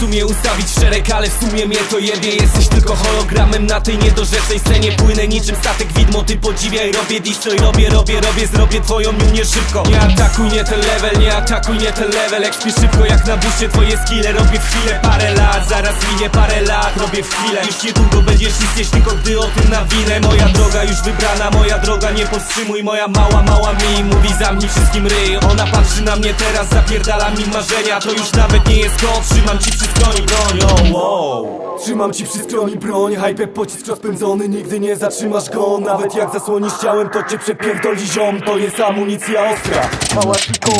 sumie ustawić szereg Ale w sumie mnie to jebie. Jesteś tylko hologramem na tej niedorzecznej scenie. Płynę niczym statek widmo, ty podziwiaj Robię destroy, robię, robię, robię Zrobię twoją unię szybko. Nie atakuj nie ten level, nie atakuj nie ten level. Jak śpisz szybko jak na busie twoje skille Robię w chwilę parę lat, zaraz minie parę lat Robię w chwilę, już niedługo będziesz istnieć Tylko gdy o tym nawinę. Moja droga już wybrana, moja droga nie powstrzymuj. Moja mała, mała mi mówi zamknij wszystkim ryj. Ona patrzy na mnie teraz, zapierdala mi marzenia. To już nawet nie jest to, trzymam ci przy skroni broń oh, wow. Trzymam ci przy skroni broń, hype pocisk rozpędzony Nigdy nie zatrzymasz go, nawet jak zasłonisz ciałem To cię przepierdoli ziom, to jest amunicja ostra. Mała tylko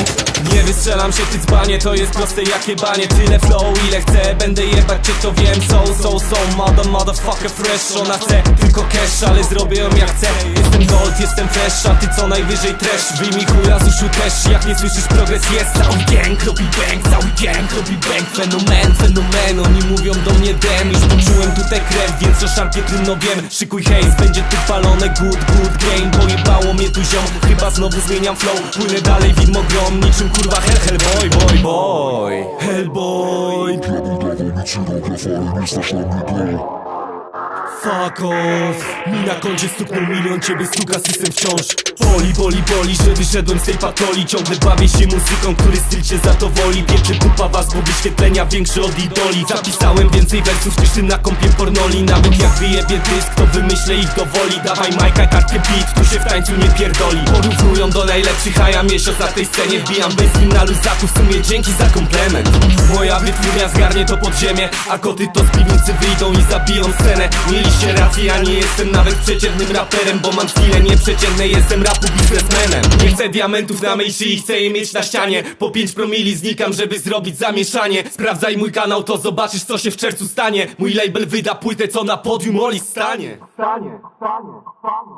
Nie wystrzelam się ty dzbanie, to jest proste jakie banie. Tyle flow ile chcę, będę jebać cię to wiem. So, so, so, mother, motherfucker fresh Ona chce tylko cash, ale zrobię ją jak chcę. Jestem gold, jestem fresh, a ty co najwyżej trash. Wyjmij chuja z uszu też, jak nie słyszysz progres jest. Cały gang robi bang, cały gang robi bang. Fenomen, fenomen, oni mówią do mnie dem. Już poczułem tutaj krew, więc o szarpie trudno wiem. Szykuj hejs, będzie tu palone. Good, good game Pojebało mnie tu ziom, chyba znowu zmieniam flow Płynę dalej widmo grom, niczym kurwa hell, hell boy, boy, boy. Hellboy Fuck off. Mi na koncie stuknął milion, ciebie stuka system wciąż. Boli, boli, boli, że wyszedłem z tej patoli. Ciągle bawię się muzyką, który styl cię zadowoli. Pieczy dupa was, bo wyświetlenia większe od idoli. Zapisałem więcej wersów niż ty na kompie pornoli. Nawet jak wyjebie dysk, to wymyślę ich do woli. Dawaj majka, kartkę beat, tu się w tańcu nie pierdoli. Porównują do najlepszych, a ja miesiąc na tej scenie Wbijam bez na luzaku, w sumie dzięki za komplement. Moja wytwórnia zgarnie to podziemie A koty to z piwnicy wyjdą i zabiją scenę Mieliście rację, ja nie jestem nawet przeciętnym raperem Bo mam chwile nieprzeciętne, jestem rapu biznesmenem. Nie chcę diamentów na mej szyi, chcę je mieć na ścianie. Po 5 promili znikam, żeby zrobić zamieszanie. Sprawdzaj mój kanał, to zobaczysz co się w czerwcu stanie. Mój label wyda płytę, co na podium Oli Stanie, stanie, stanie, stanie.